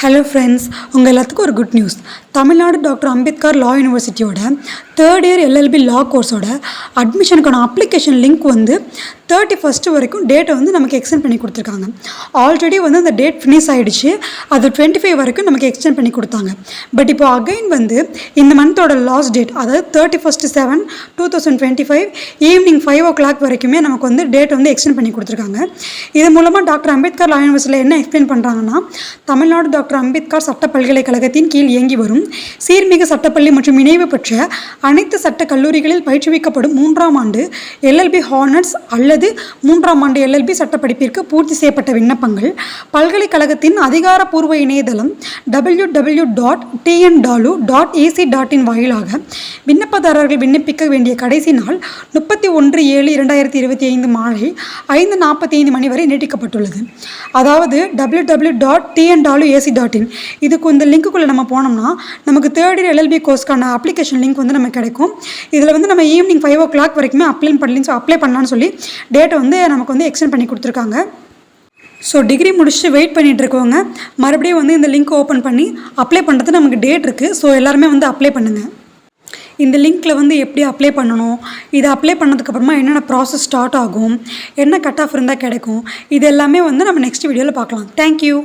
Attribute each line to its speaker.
Speaker 1: Hello friends உங்கள் எல்லாத்துக்கும் ஒரு good news Tamil Nadu doctor Ambedkar law யூனிவர்சிட்டியோட third year LLB law கோர்ஸோட அட்மிஷனுக்கான அப்ளிகேஷன் லிங்க் வந்து தேர்ட்டி ஃபஸ்ட்டு வரைக்கும் டேட்டை வந்து நமக்கு எக்ஸ்டெண்ட் பண்ணி கொடுத்துருக்காங்க. ஆல்ரெடி வந்து அந்த டேட் ஃபினிஷ் ஆகிடுச்சு அது டுவெண்ட்டி ஃபைவ் வரைக்கும் நமக்கு எக்ஸ்டெண்ட் பண்ணி கொடுத்தாங்க. பட் இப்போ அகைன் வந்து இந்த மந்தோட லாஸ்ட் டேட் அதாவது thirty first seven two thousand twenty five evening five o'clock வரைக்குமே நமக்கு வந்து டேட் வந்து எக்ஸ்டெண்ட் பண்ணி கொடுத்துருக்காங்க. இது மூலமாக டாக்டர் அம்பேத்கர் லா யூனிவர்சிட்டியில் என்ன எக்ஸ்பிளைன் பண்ணுறாங்கன்னா தமிழ்நாடு டாக்டர் அம்பேத்கர் சட்ட பல்கலைக்கழகத்தின் கீழ் இயங்கி வரும் சீர்மிகு சட்டப்பள்ளி மற்றும் இணைவு பெற்ற அனைத்து சட்ட கல்லூரிகளில் பயிற்றுவிக்கப்படும் மூன்றாம் ஆண்டு எல்எல்பி ஹானர்ஸ் அல்லது மூன்றாம் ஆண்டு எல்எல்பி சட்டப்படிப்பிற்கு பூர்த்தி செய்யப்பட்ட விண்ணப்பங்கள். பல்கலைக்கழகத்தின் அதிகாரப்பூர்வ இணையதளம் W W dot TN dalu dot AC dot in வாயிலாக விண்ணப்பதாரர்கள் விண்ணப்பிக்க வேண்டிய கடைசி நாள் முப்பத்தி ஒன்று ஏழு இரண்டாயிரத்தி இருபத்தி ஐந்து மாலை ஐந்து நாற்பத்தி ஐந்து மணி வரை நீட்டிக்கப்பட்டுள்ளது. அதாவது W W dot TN dalu AC dot in இதுக்கு இந்த லிங்க்குள்ளே நம்ம போனோம்னா நமக்கு தேர்ட் இயர் எல்எல்பி கோர்ஸ்க்கான அப்ளிகேஷன் லிங்க் வந்து நமக்கு கிடைக்கும். இதில் வந்து நம்ம ஈவினிங் ஃபைவ் ஓ கிளாக் வரைக்குமே அப்ளை பண்ணி அப்ளை பண்ணலான்னு சொல்லி டேட்டை வந்து நமக்கு வந்து எக்ஸ்டெண்ட் பண்ணி கொடுத்துருக்காங்க. ஸோ டிகிரி முடிச்சுட்டு வெயிட் பண்ணிகிட்டு இருக்கவங்க மறுபடியும் வந்து இந்த லிங்க் ஓப்பன் பண்ணி அப்ளை பண்ணுறது நமக்கு டேட் இருக்குது ஸோ எல்லாருமே வந்து அப்ளை பண்ணுங்கள் இந்த லிங்க்கில் வந்து எப்படி அப்ளை பண்ணணும்? இதை அப்ளை பண்ணதுக்கப்புறமா என்னென்ன ப்ராசஸ் ஸ்டார்ட் ஆகும்? என்ன கட் ஆஃப் இருந்தால் கிடைக்கும்? இது எல்லாமே வந்து நம்ம நெக்ஸ்ட் வீடியோவில் பார்க்கலாம். தேங்க்யூ